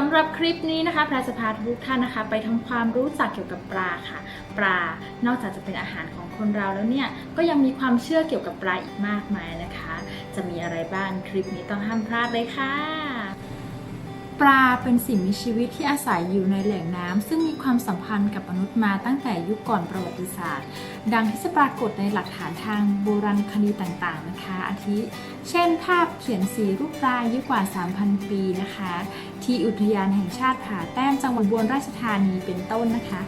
สำหรับคลิปนี้นะคะแพรจะพาทุกท่านนะคะ ไปทำความรู้จักเกี่ยวกับปลาค่ะ ปลานอกจากจะเป็นอาหารของคนเราแล้วเนี่ยก็ยังมีความเชื่อเกี่ยวกับปลาอีกมากมายนะคะ จะมีอะไรบ้างคลิปนี้ต้องห้ามพลาดเลยค่ะ ปลาเป็นสิ่งมีชีวิตที่อาศัยอยู่ในแหล่งน้ำซึ่งมีความสัมพันธ์กับมนุษย์มาตั้งแต่ยุคก่อนประวัติศาสตร์ ดังที่จะปรากฏในหลักฐานทางโบราณคดีต่างๆนะคะ อาทิ เช่น ภาพเขียนสีรูปปลาอายุกว่า 3,000 ปีนะคะ ที่อุทยานแห่งชาติผาแต้มจังหวัดอุบลราชธานีเป็นต้นนะคะ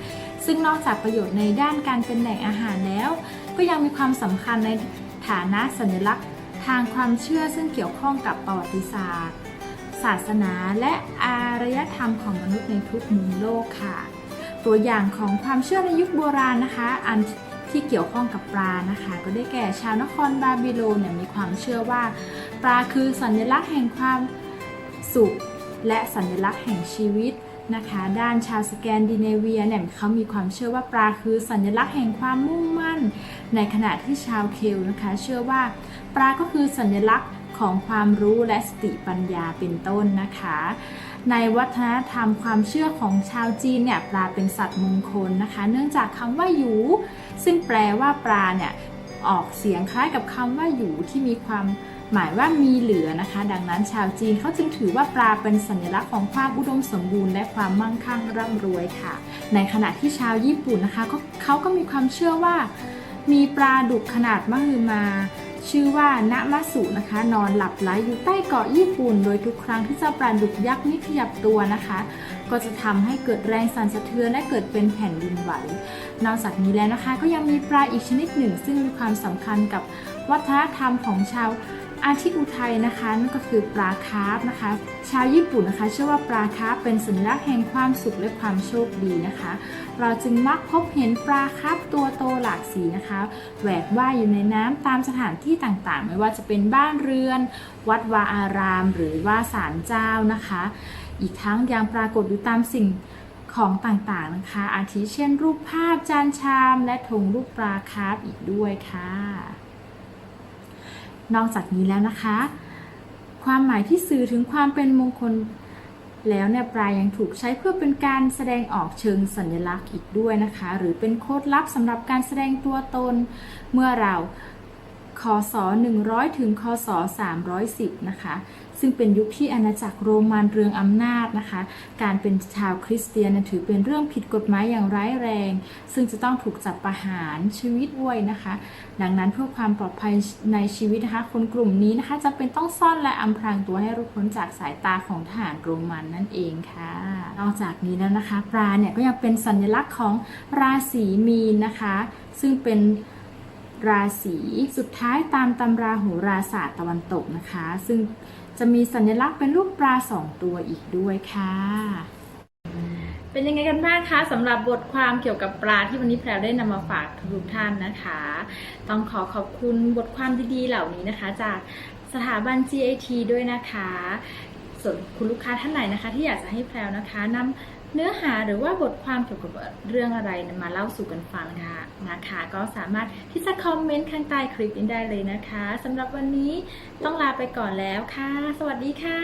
ซึ่งนอกจากประโยชน์ในด้านการเป็นแหล่งอาหารแล้ว ก็ยังมีความสำคัญในฐานะสัญลักษณ์ ทางความเชื่อซึ่งเกี่ยวข้องกับประวัติศาสตร์ ศาสนาและอารยธรรมของมนุษย์ในทุกมุมโลกค่ะ ตัวอย่างของความเชื่อในยุคโบราณนะคะ อันที่เกี่ยวข้องกับปลานะคะ ก็ได้แก่ชาวนครบาบิโลนเนี่ยมีความเชื่อว่า ปลาคือสัญลักษณ์แห่งความสุข และสัญลักษณ์แห่งชีวิตนะคะ ด้านชาวสแกนดิเนเวียเนี่ยเขามีความเชื่อว่าปลาคือสัญลักษณ์แห่งความมุ่งมั่น ในขณะที่ชาวเคลนะคะ เชื่อว่าปลาก็คือสัญลักษณ์ของความรู้และสติปัญญาเป็นต้นนะคะ ในวัฒนธรรมความเชื่อของชาวจีนเนี่ยปลาเป็นสัตว์มงคลนะคะ เนื่องจากคำว่าหยูซึ่งแปลว่าปลาเนี่ยออกเสียงคล้ายกับคำว่าหยูที่มีความ หมายว่ามีเหลือนะคะ ดังนั้นชาวจีนเขาจึงถือว่าปลาเป็นสัญลักษณ์ของความอุดมสมบูรณ์และความมั่งคั่งร่ำรวยค่ะ ในขณะที่ชาวญี่ปุ่นนะคะเขาก็มีความเชื่อว่า มีปลาดุกขนาดมหึมาชื่อว่านะมะสุนะคะ นอนหลับไหลอยู่ใต้เกาะญี่ปุ่น โดยทุกครั้งที่เจ้าปลาดุกยักษ์นี้ขยับตัวนะคะ ก็จะทำให้เกิดแรงสั่นสะเทือนและเกิดเป็นแผ่นดินไหว นอกจากนี้แล้วนะคะ ก็ยังมีปลาอีกชนิดหนึ่ง ซึ่งมีความสำคัญกับวัฒนธรรมของชาว อาทิอุทัยนะคะนั่นก็คือปลาคาร์ฟนะคะ ชาวญี่ปุ่นนะคะ เชื่อว่าปลาคาร์ฟเป็นสัญลักษณ์แห่งความสุขและความโชคดีนะคะ เราจึงมักพบเห็นปลาคาร์ฟตัวโตหลากสีนะคะแหวกว่ายอยู่ในน้ำตามสถานที่ต่างๆ ไม่ว่าจะเป็นบ้านเรือน วัดวาอาราม หรือว่าศาลเจ้านะคะ อีกทั้งยังปรากฏอยู่ตามสิ่งของต่างๆนะคะ อาทิเช่น รูปภาพจานชาม และธงรูปปลาคาร์ฟอีกด้วยค่ะ นอกจากนี้แล้วนะคะ ความหมายที่สื่อถึงความเป็นมงคล แล้วเนี่ยปลายยังถูกใช้เพื่อเป็นการแสดงออกเชิงสัญลักษณ์อีกด้วยนะคะ หรือเป็นโค้ดลับสำหรับการแสดงตัวตนเมื่อเรา คศ 100 ถึงคศ 310 นะคะ ซึ่งเป็นยุคที่อาณาจักรโรมันเรืองอำนาจนะคะ การเป็นชาวคริสเตียนถือเป็นเรื่องผิดกฎหมายอย่างร้ายแรง ซึ่งจะต้องถูกจับประหารชีวิตด้วยนะคะ ดังนั้นเพื่อความปลอดภัยในชีวิตนะคะ คนกลุ่มนี้นะคะจะเป็นต้องซ่อนและอำพรางตัวให้รอดพ้นจากสายตาของทหารโรมันนั่นเองค่ะ นอกจากนี้แล้วนะคะ ปลาเนี่ยก็ยังเป็นสัญลักษณ์ของราศีมีนนะคะ ซึ่งเป็น ราศีสุดท้ายตามตำราโหราศาสตร์ตะวันตกนะคะ ซึ่งจะมีสัญลักษณ์เป็นรูปปลาสองตัวอีกด้วยค่ะ เป็นยังไงกันบ้างคะสำหรับบทความเกี่ยวกับปลาที่วันนี้แพรได้นำมาฝากทุกท่านนะคะ ต้องขอขอบคุณบทความดีๆเหล่านี้นะคะ จากสถาบัน GAT ด้วยนะคะส่วนคุณลูกค้าท่านไหนนะคะ ที่อยากจะให้แพรวนะคะนำ เนื้อหาหรือว่าบทความเกี่ยวกับเรื่องอะไรมาเล่าสู่กันฟังค่ะนะคะก็สามารถที่จะคอมเมนต์ข้างใต้คลิปนี้ได้เลยนะคะสำหรับวันนี้ต้องลาไปก่อนแล้วค่ะ สวัสดีค่ะ